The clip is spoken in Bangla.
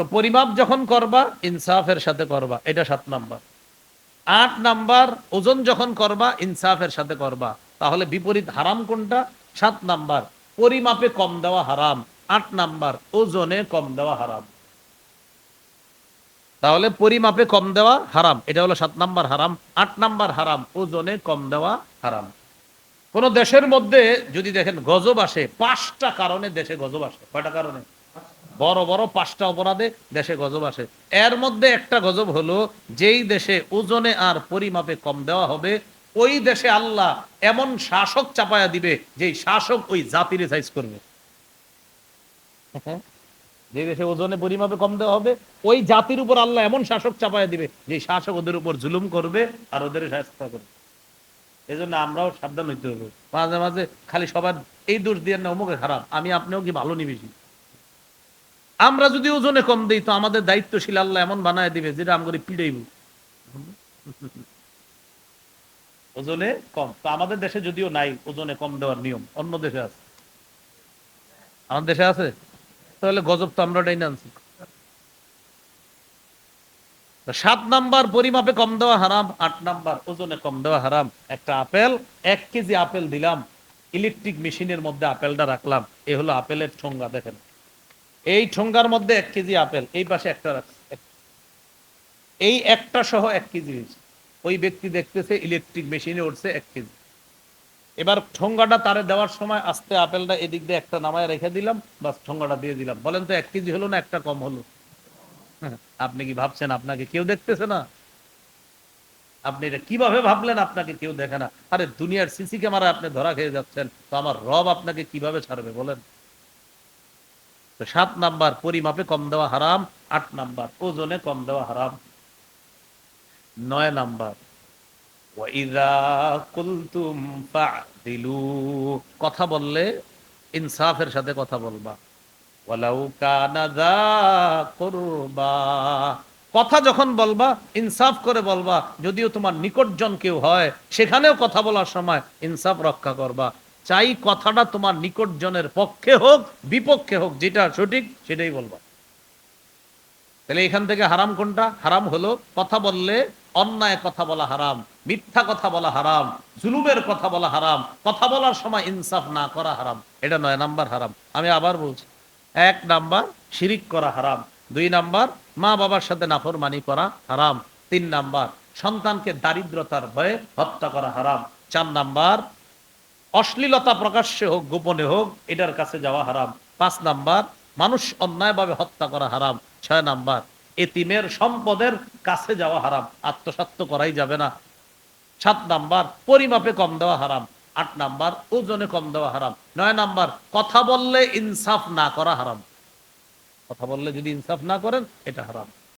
তো পরিমাপ যখন করবা, ইনসাফের সাথে করবা, এটা সাত নাম্বার। আট নাম্বার, ওজন যখন করবা, ইনসাফের সাথে করবা। তাহলে বিপরীত হারাম কোনটা? সাত নাম্বার, পরিমাপে কম দেওয়া হারাম। আট নাম্বার, ওজনে কম দেওয়া হারাম। তাহলে পরিমাপে কম দেওয়া হারাম। এটা হলো সাত নাম্বার হারাম। আট নাম্বার হারাম, ওজনে কম দেওয়া হারাম। কোন দেশের মধ্যে যদি দেখেন গজব আসে, পাঁচটা কারণে দেশে গজব আসে। কয়টা কারণে? বড় বড় পাঁচটা অপরাধে দেশে গজব আসে। এর মধ্যে একটা গজব হলো, যেই দেশে ওজনে আর পরিমাপে কম দেওয়া হবে, ওই দেশে আল্লাহ এমন শাসক চাপায়া দিবে, যেই শাসক ওই জাতির সাইজ করবে। যে দেশে ওজনে পরিমাপে কম দেওয়া হবে, ওই জাতির উপর আল্লাহ এমন শাসক চাপায়া দিবে যে শাসক ওদের উপর জুলুম করবে আর ওদের শাস্তা করবে। এই জন্য আমরাও সাবধান হইতে হবে। মাঝে মাঝে খালি সবার এই দোষ দিয়ে না অমুকে খারাপ, আমি আপনিও কি ভালো নিবেছি আমরা যদি ওজনে কম দিই তো আমাদের দায়িত্বশীল আল্লাহ এমন বানায় দিবে যেটা আমি পিড়াইব। ওজনে কম। তো আমাদের দেশে যদিও নাই ওজনে কম দেওয়ার নিয়ম অন্য দেশে আছে। আমাদের দেশে আছে? তাহলে গজব তো আমরা ডাইনে আনছি। সাত নাম্বার পরিমাপে কম দেওয়া হারাম আট নাম্বার ওজনে কম দেওয়া হারাম। একটা আপেল এক কেজি আপেল দিলাম ইলেকট্রিক মেশিনের মধ্যে আপেলটা রাখলাম এ হলো আপেলের সংজ্ঞা দেখেন। এই ঠোঙ্গার মধ্যে এক কেজি আপেল, এই পাশে একটা এই একটা সহ এক কেজি হয়েছে। ওই ব্যক্তি দেখতেছে ইলেকট্রিক মেশিনে উঠছে এক কেজি। এবার ঠোঙ্গাটা তারে দেওয়ার সময় আস্তে আপেলটা এদিক দিয়ে একটা নামায় রেখে দিলাম, বাস ঠোঙ্গাটা দিয়ে দিলাম। বলেন তো, এক কেজি হলো না একটা কম হলো? আপনি কি ভাবছেন আপনাকে কেউ দেখতেছে না? আপনি এটা কীভাবে ভাবলেন আপনাকে কেউ দেখে না? আরে দুনিয়ার সিসি ক্যামেরা আপনি ধরা খেয়ে যাচ্ছেন, তো আমার রব আপনাকে কীভাবে ছাড়বে বলেন? তো সাত নাম্বার পরিমাপে কম দেওয়া হারাম, আট নাম্বার ওজনে কম দেওয়া হারাম। নয় নাম্বার কথা বললে ইনসাফের সাথে কথা বলবা। কথা যখন বলবা, ইনসাফ করে বলবা, যদিও তোমার নিকটজন কেউ হয়, সেখানেও কথা বলার সময় ইনসাফ রক্ষা করবা। চাই কথাটা তোমার নিকটজনের পক্ষে হোক, বিপক্ষে হোক, যেটা সঠিক সেটাই বলবা। তাহলে এখান থেকে হারাম কোনটা? হারাম হলো কথা বললে অন্যায় কথা বলা হারাম, মিথ্যা কথা বলা হারাম, জুলুমের কথা বলা হারাম, কথা বলার সময় ইনসাফ না করা হারাম, এটা নয় নাম্বার হারাম। আমি আবার বলছি, এক নাম্বার শিরিক করা হারাম, দুই নাম্বার মা বাবার সাথে নাফরমানি করা হারাম, তিন নাম্বার সন্তানকে দারিদ্রতার ভয়ে হত্যা করা হারাম, চার নাম্বার অশ্লীলতা প্রকাশ্যে হোক, গোপনে হোক, এটার কাছে যাওয়া হারাম। পাঁচ নাম্বার, মানুষ অন্যায়ভাবে হত্যা করা হারাম। ছয় নাম্বার, এতিমের সম্পদের কাছে যাওয়া হারাম। আত্মসাত্য করাই যাবে না। সাত নাম্বার, পরিমাপে কম দেওয়া হারাম। আট নাম্বার, ওজনে কম দেওয়া হারাম। নয় নাম্বার, কথা বললে ইনসাফ না করা হারাম। কথা বললে যদি ইনসাফ না করেন, এটা হারাম।